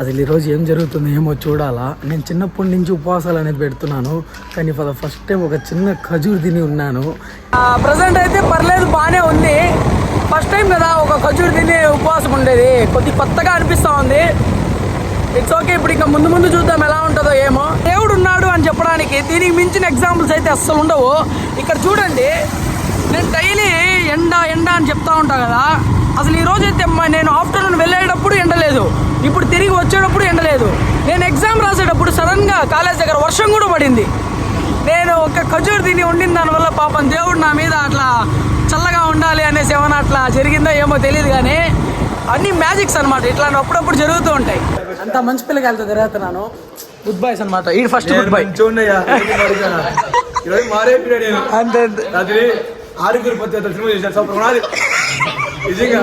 అసలు ఈరోజు ఏం జరుగుతుందో ఏమో చూడాలా. నేను చిన్నప్పటి నుంచి ఉపవాసాలు అనేది పెడుతున్నాను. కానీ ఫర్ ద ఫస్ట్ టైం ఒక చిన్న ఖజూర్ తిని ఉన్నాను. ప్రజెంట్ అయితే పర్లేదు బాగానే ఉంది. ఫస్ట్ టైం కదా ఒక ఖజూర్ తిని ఉపవాసం ఉండేది. కొద్ది కొత్తగా అనిపిస్తూ ఉంది. ఇట్స్ ఓకే ఇప్పుడు ఇంకా ముందు ముందు చూద్దాం ఎలా ఉంటుందో ఏమో. దేవుడు ఉన్నాడు అని చెప్పడానికి దీనికి మించిన ఎగ్జాంపుల్స్ అయితే అస్సలు ఉండవు. ఇక్కడ చూడండి నేను డైలీ ఎండ ఎండ అని చెప్తా ఉంటా కదా. అసలు ఈ రోజు అయితే మ- నేను ఆఫ్టర్నూన్ వెళ్ళేటప్పుడు ఎండ లేదు ఇప్పుడు తిరిగి వచ్చేటప్పుడు ఎండ లేదు నేను ఎగ్జామ్ రాసేటప్పుడు సడన్గా కాలేజ్ దగ్గర వర్షం కూడా పడింది. నేను ఒక ఖజూర్ తిని ఉండిన దానివల్ల పాపం దేవుడు నా మీద అట్లా చల్లగా ఉండాలి అనేసి ఏమైనా అట్లా జరిగిందో ఏమో తెలియదు కానీ అన్ని మ్యాజిక్స్ అనమాట ఇట్లా అప్పుడప్పుడు జరుగుతూ ఉంటాయి. అంత మంచి పిల్లకి వెళ్తా తిరుగుతున్నాను. గుడ్ బాయ్స్ అనమాట ఈ ఫస్ట్ గుడ్ బై అంతే ఆరుగురు పత్తి సినిమా సూపర్ ఉన్నది నిజంగా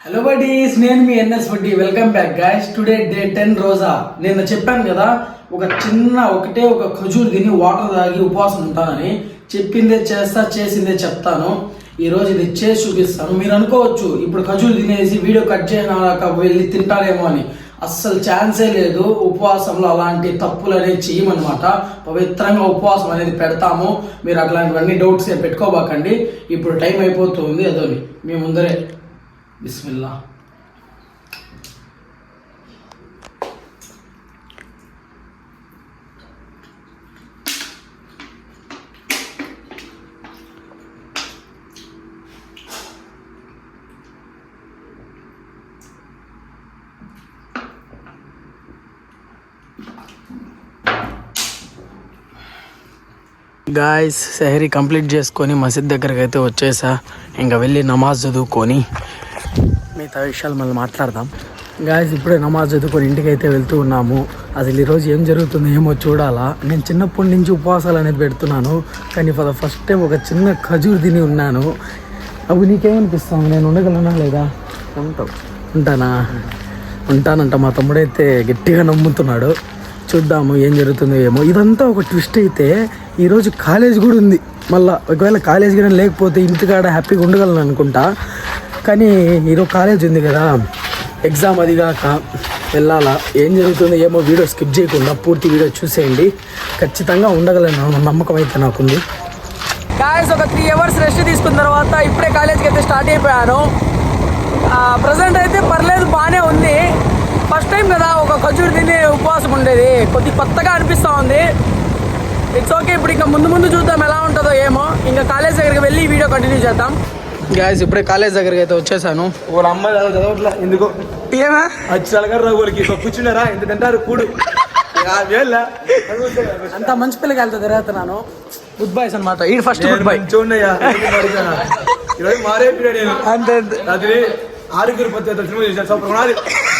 హలో బడీస్ నేను మీ NS buddy welcome back guys today day ten రోజా నేను చెప్పాను కదా ఒక చిన్న ఒకటే ఒక ఖజూర్ తిని వాటర్ తాగి ఉపవాసం ఉంటానని. చెప్పిందే చేస్తా చేసిందే చెప్తాను. ఈ రోజు ఇది చేసి చూపిస్తాను. మీరు అనుకోవచ్చు ఇప్పుడు ఖజూర్ తినేసి వీడియో కట్ చేయనాక వెళ్ళి తింటారేమో అని. అస్సలు ఛాన్సే లేదు. ఉపవాసంలో అలాంటి తప్పులు అనేది చేయమన్నమాట పవిత్రంగా ఉపవాసం అనేది పెడతాము. మీరు అట్లాంటివన్నీ డౌట్స్ పెట్టుకోబాకండి. ఇప్పుడు టైం అయిపోతుంది. అదోని. మీ ముందరే. బిస్మిల్లా. గాయస్ సెహరీ కంప్లీట్ చేసుకొని మసీద్ దగ్గరికి అయితే వచ్చేసా. ఇంకా వెళ్ళి నమాజ్ చదువుకొని మిగతా విషయాలు మళ్ళీ మాట్లాడదాం. గాయస్ ఇప్పుడే నమాజ్ చదువుకొని ఇంటికి అయితే వెళ్తూ ఉన్నాము. అసలు ఈరోజు ఏం జరుగుతుందో ఏమో చూడాలా. నేను చిన్నప్పటి నుంచి ఉపవాసాలు అనేది పెడుతున్నాను. కానీ ఫర్ ద ఫస్ట్ టైం ఒక చిన్న ఖజూర్ తిని ఉన్నాను. అవి నీకేమనిపిస్తాను నేను ఉండగలనా లేదా? ఉంటావు. ఉంటానా? ఉంటానంట. మా తమ్ముడైతే గట్టిగా నమ్ముతున్నాడు. చూద్దాము ఏం జరుగుతుందో ఏమో. ఇదంతా ఒక ట్విస్ట్ అయితే ఈరోజు కాలేజ్ కూడా ఉంది. మళ్ళా ఒకవేళ కాలేజ్ కానీ లేకపోతే ఇంటికాడ హ్యాపీగా ఉండగలను అనుకుంటా. కానీ ఈరోజు కాలేజ్ ఉంది కదా ఎగ్జామ్ అది కాక వెళ్ళాలా ఏం జరుగుతుందో ఏమో వీడియో స్కిప్ చేయకుండా పూర్తి వీడియో చూసేయండి. ఖచ్చితంగా ఉండగలను నమ్మకం అయితే నాకుంది. గాయస్ ఒక త్రీ అవర్స్ రెస్ట్ తీసుకున్న తర్వాత ఇప్పుడే కాలేజ్కి అయితే స్టార్ట్ అయిపోయాను. ప్రజెంట్ అయితే పర్లేదు బాగానే ఉంది. ఖజూర్ తిని ఉపవాసం ఉండేది. కొద్ది కొత్తగా అనిపిస్తూ ఉంది. ఇట్స్ ఓకే ఇప్పుడు ఇంకా ముందు ముందు చూద్దాం ఎలా ఉంటుందో ఏమో. ఇంకా కాలేజ్ దగ్గరికి వెళ్ళి ఈ వీడియో కంటిన్యూ చేద్దాం. గాయస్ ఇప్పుడే కాలేజ్ దగ్గరికి అయితే వచ్చేసాను. వాళ్ళ అమ్మ చదవ చదవట్లా. ఎందుకో? ఏమా? అచ్చాలగారు రావు వాళ్ళకి. కూర్చున్నారా? ఇంత తింటారు? కూడు. అంత మంచి పిల్లకి వెళ్తా తిరుగుతున్నాను. గుడ్ బాయ్స్ అనమాట ఈ ఫస్ట్ గుడ్ బై చూడయ్యా ఈరోజు మారే అంతే రాత్రి ఆరుగురు పత్తి సినిమా సూపర్ నిజంగా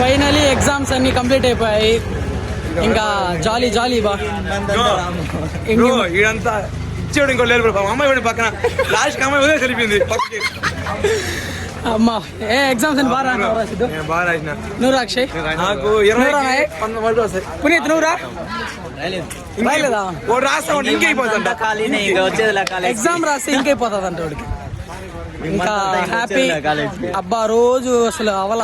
ఫైనలీ ఎగ్జామ్స్ అన్ని కంప్లీట్ అయిపోయాయి. ఇంకా జాలీ జాలీ బా. బ్రో ఈడంతా ఇచ్చేవాడు ఇంకో లేదు అమ్మాయి పక్కన. లాస్ట్ అమ్మాయి వెళ్ళిపోయింది. పక్కకి అమ్మా ఏ ఎగ్జామ్స్ అని బాగా బాగా రాసిన. నువ్వు రాక్షయ్ నాకు ఇరవై. పంతొమ్మిది వస్తాయి. పునీత్ నువ్వు రా. రాయలేదా. ఓ రాస్తా ఇంకైపోతుంట ఎగ్జామ్ రాస్తే ఇంకైపోతుంది అంట వాడికి. ఇంకా హ్యాపీ అబ్బా రోజు అసలు అవల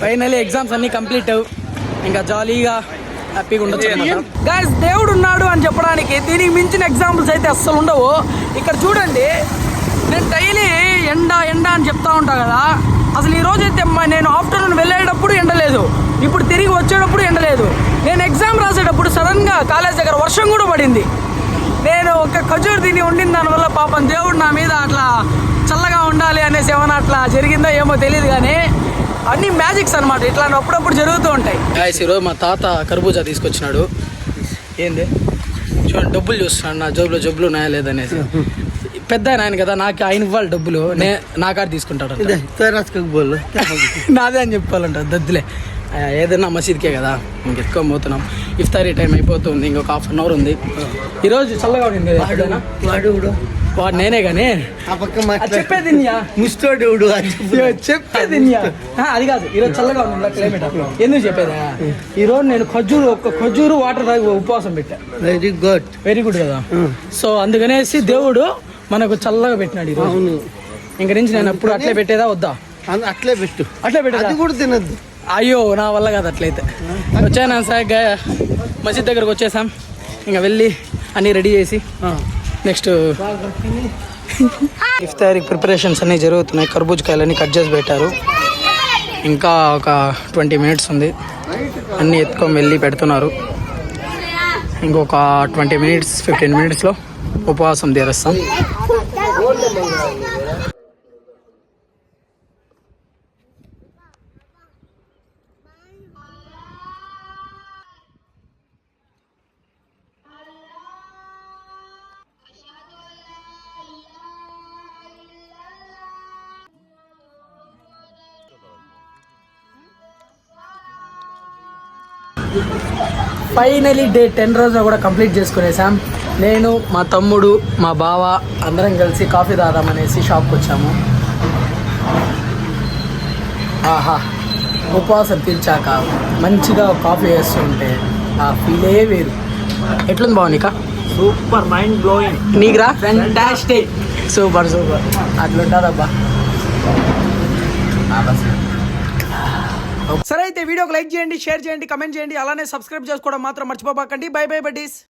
ఫైనలీ ఎగ్జామ్స్ అన్ని కంప్లీట్ ఇంకా జాలీగా హ్యాపీగా ఉండొచ్చు గాయస్ దేవుడు ఉన్నాడు అని చెప్పడానికి దీనికి మించిన ఎగ్జాంపుల్స్ అయితే అస్సలు ఉండవు. ఇక్కడ చూడండి నేను డైలీ ఎండ ఎండ అని చెప్తా ఉంటా కదా. అసలు ఈ రోజు అయితే నేను ఆఫ్టర్నూన్ వెళ్ళేటప్పుడు ఎండలేదు. ఇప్పుడు తిరిగి వచ్చేటప్పుడు ఎండలేదు. నేను ఎగ్జామ్ రాసేటప్పుడు సడన్గా కాలేజ్ దగ్గర వర్షం కూడా పడింది. నేను ఒక ఖజూర్ తిని ఉండిన దానివల్ల పాపం దేవుడు నా మీద అట్లా చల్లగా ఉండాలి అనేసి ఏమైనా అట్లా జరిగిందో ఏమో తెలియదు కానీ అన్ని మ్యాజిక్స్ అనమాట ఇట్లాంటి అప్పుడప్పుడు జరుగుతూ ఉంటాయి. గాయస్ ఈరోజు మా తాత కర్బూజా తీసుకొచ్చినాడు. ఏంది? చూడండి డబ్బులు చూస్తున్నాడు నా జోబులో జబ్బులు ఉన్నాయా లేదనేసి పెద్ద ఆయన కదా నాకు ఆయన ఇవ్వాలి డబ్బులు. నే నా కాడ తీసుకుంటాడు నాదే అని చెప్పాలంట దద్దులే. ఏదైనా మసీద్కే కదా ఇంక ఎత్తుకొని పోతున్నాం. ఇఫ్తారీ టైం అయిపోతుంది ఇంకొక హాఫ్ అన్ అవర్ ఉంది. ఈరోజు చల్లగా ఉండింది కదా ఎక్కడైనా? వాడు నేనే కానీ ఆ పక్క అది చెప్పేది ఇయ్యో, చెప్పేది అది కాదు ఈరోజు చల్లగా ఉంది క్లైమేట్ ఎందుకు చెప్పేదా? ఈ రోజు నేను ఖర్జూరు ఒక్క ఖర్జూరు వాటర్ తాగి ఉపవాసం పెట్టా. వెరీ గుడ్ వెరీ గుడ్ కదా. సో అందుకనేసి దేవుడు మనకు చల్లగా పెట్టినాడు ఈరోజు. అవును. ఇంక నుంచి నేను ఎప్పుడు అట్లే పెట్టేదా వద్దా? అట్లే పెట్టు. అట్లే పెట్టేదా? అది కూడా తినద్దు. అయ్యో నా వల్ల కాదు అట్లయితే. వచ్చాను సార్ మసీద్ దగ్గరకు వచ్చేసాం. ఇంకా వెళ్ళి అన్నీ రెడీ చేసి నెక్స్ట్ ఇఫ్తారీ ప్రిపరేషన్స్ అన్నీ జరుగుతున్నాయి. కర్బూజకాయలన్నీ కట్ చేసి పెట్టారు. ఇంకా ఒక ట్వంటీ మినిట్స్ ఉంది. అన్నీ ఎత్తుకొని వెళ్ళి పెడుతున్నారు. ఇంకొక ట్వంటీ మినిట్స్ ఫిఫ్టీన్ మినిట్స్లో ఉపవాసం తీరుస్తాం ఫైనలీ డే టెన్ రోజున కూడా కంప్లీట్ చేసుకునేసాం నేను మా తమ్ముడు మా బావ అందరం కలిసి కాఫీ తాదామనేసి షాప్కి వచ్చాము. ఆహా ఉపవాసం తీర్చాక మంచిగా కాఫీ వేస్తుంటే ఆ ఫీలే వేరు. ఎట్లుంది బావ నీకా? Super mind blowing నీకురా? Fantastic super super. అట్లుంటుందబ్బా. సరే అయితే వీడియోకి లైక్ చేయండి షేర్ చేయండి కమెంట్ చేయండి. అలానే సబ్స్క్రైబ్ చేసుకోవడం మాత్రం మర్చిపోబాకండి. By by buddies.